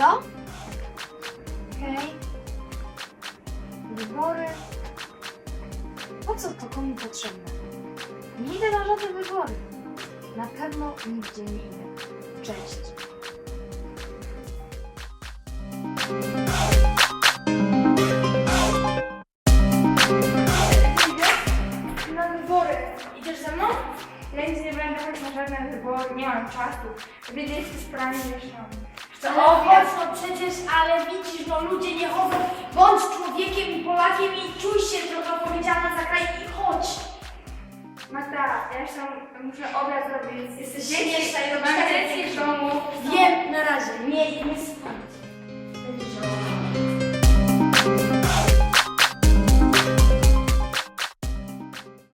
Halo? Wybory. Po co to komu potrzebne? Nie idę na żadne wybory. Na pewno nigdzie nie idę. Cześć. Na wybory. Idziesz ze mną? Ja nic nie będę chodzić na żadne wybory, nie mam czasu. Wiedzieć, co sprawnie. No chodź, no przecież, ale widzisz, no ludzie nie chodzą, bądź człowiekiem i Polakiem i czuj się trochę odpowiedzialna za kraj i chodź. Magda, ja jeszcze muszę obiad zrobić. Jesteś Dzieci, mam w domu. Wiem, na razie, nie, nie słucham.